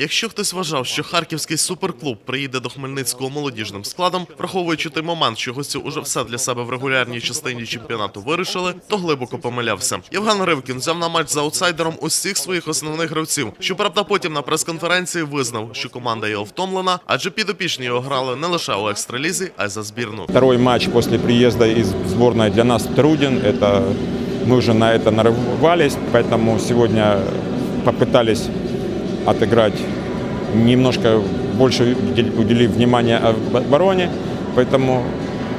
Якщо хтось вважав, що харківський суперклуб приїде до Хмельницького молодіжним складом, враховуючи той момент, що гості уже все для себе в регулярній частині чемпіонату вирішили, то глибоко помилявся. Євген Ривкін взяв на матч за аутсайдером усіх своїх основних гравців. Щоправда, потім на прес-конференції визнав, що команда його втомлена, адже підопічні його грали не лише у екстралізі, а й за збірну. Второй матч после приезда из сборной для нас Трудин. Это мы уже на это нарывались, поэтому сегодня попытались отыграть немножко больше удел- уделив внимание обороне, поэтому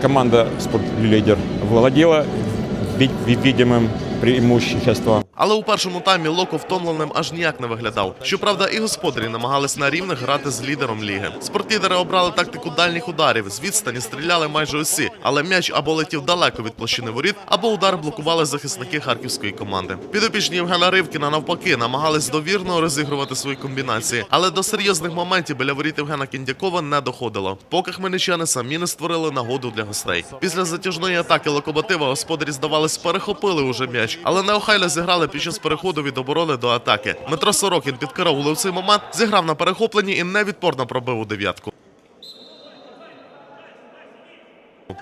команда спортлидер владела ви- ви- видимым преимуществом. Але у першому таймі Локо втомленим аж ніяк не виглядав. Щоправда, і господарі намагались на рівних грати з лідером ліги. Спортлідери обрали тактику дальніх ударів. З відстані стріляли майже усі, але м'яч або летів далеко від площини воріт, або удар блокували захисники харківської команди. Підопічні Євгена Ривкіна навпаки намагались довірно розігрувати свої комбінації, але до серйозних моментів біля воріт Євгена Кіндякова не доходило. Поки хмельничани самі не створили нагоду для гостей. Після затяжної атаки локомотива господарі здавалось перехопили уже м'яч, але неохайно зіграли під час переходу від оборони до атаки. Дмитро Сорокін підкараулив цей момент, зіграв на перехопленні і невідпорно пробив у дев'ятку.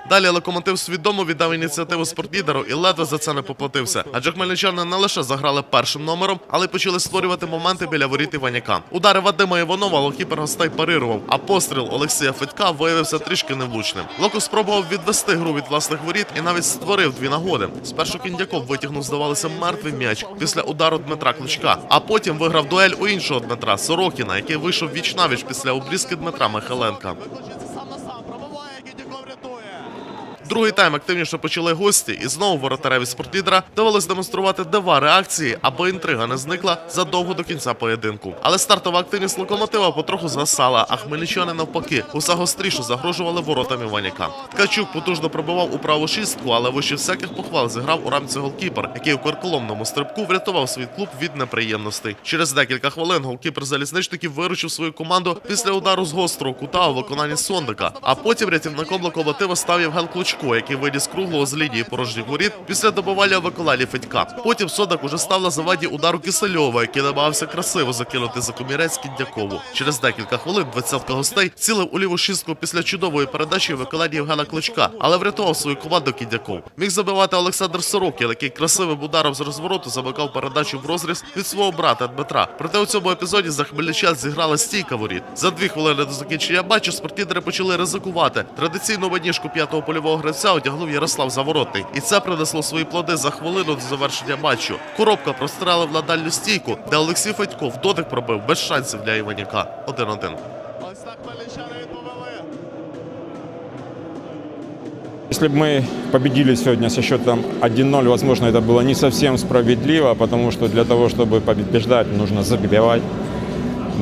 Далі локомотив свідомо віддав ініціативу спортлідеру і ледве за це не поплатився. Адже хмельничани не лише заграли першим номером, але й почали створювати моменти біля воріт Іваняка. Удари Вадима Іванова локіпер гостей парирував, а постріл Олексія Федька виявився трішки невлучним. Локо спробував відвести гру від власних воріт і навіть створив дві нагоди. Спершу Кіндяков витягнув, здавалося, мертвий м'яч після удару Дмитра Кличка, а потім виграв дуель у іншого Дмитра Сорокіна, який вийшов віч навіч після обрізки Дмитра Михайленка. Другий тайм активніше почали гості, і знову воротареві спортлідера довелось демонструвати дива реакції, аби інтрига не зникла задовго до кінця поєдинку. Але стартова активність локомотива потроху згасала, а хмельничани навпаки усе гостріше загрожували воротам Іваняка. Ткачук потужно пробивав у праву шістку, але вище всяких похвал зіграв у рамці голкіпер, який у карколомному стрибку врятував свій клуб від неприємностей. Через декілька хвилин голкіпер залізничників виручив свою команду після удару з гострого кута у виконанні Сондика. А потім рятівником локомотива став Євген Клочко, який виліз круглого з лінії порожніх воріт після добивання Миколаї Федька. Потім Сондак уже став на заваді удару Кисельова, який намагався красиво закинути за комірець Кіндякову. Через декілька хвилин двадцятка гостей цілив у ліву шістку після чудової передачі виконання Євгена Клочка, але врятував свою команду Кіндяков. Міг забивати Олександр Сорокін, який красивим ударом з розвороту замикав передачу в розріз від свого брата Дмитра. Проте у цьому епізоді за хмельничан зіграла стійка воріт. За дві хвилини до закінчення матчу спортлідери почали ризикувати. Традиційну маніжку п'ятого польового гравця одягнув Ярослав Заворотний, і це принесло свої плоди за хвилину до завершення матчу. Коробка прострелив на дальню стійку, де Олексій Федько в дотик пробив без шансів для Іваняка. 1-1. Ось так хмельничани відповіли. Если бы мы победили сегодня со счетом 1-0, возможно, это было не совсем справедливо, потому что для того, чтобы побеждать, нужно забивать.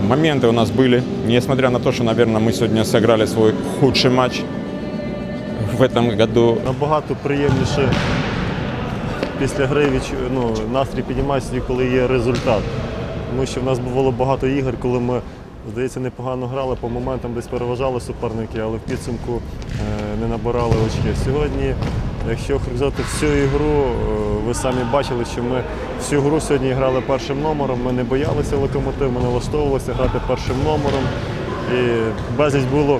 Моменты у нас были, несмотря на то, что, наверное, мы сегодня сыграли свой худший матч в этом году. Набагато приємніше після гри відч... ну, настрій піднімається, коли є результат. Тому що в нас було багато ігор, коли ми, здається, непогано грали, по моментам десь переважали суперники, але в підсумку е, не набирали очки. Сьогодні, якщо взяти всю ігру, е, ви самі бачили, що ми всю гру сьогодні грали першим номером. Ми не боялися локомотив, ми налаштовувалися грати першим номером. І безліч було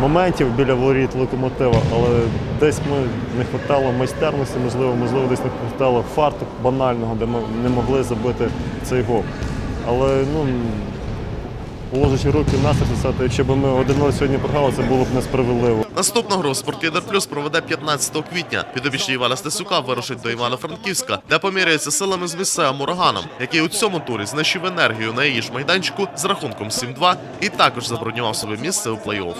моментів біля воріт локомотива, але десь ми не вистачало майстерності, можливо, можливо, десь не вистачало фарту банального, де ми не могли забити цей гол. Але ну, положачи руки на сказати, якщо б ми 1-0 сьогодні програли, це було б несправедливо. Наступну гру «Спортлідер Плюс» проведе 15 квітня. Підопічні Івана Стесюка вирушить до Івано-Франківська, де поміряється силами з місцевим ураганом, який у цьому турі знищив енергію на її ж майданчику з рахунком 7-2 і також забронював собі місце у плей-офф.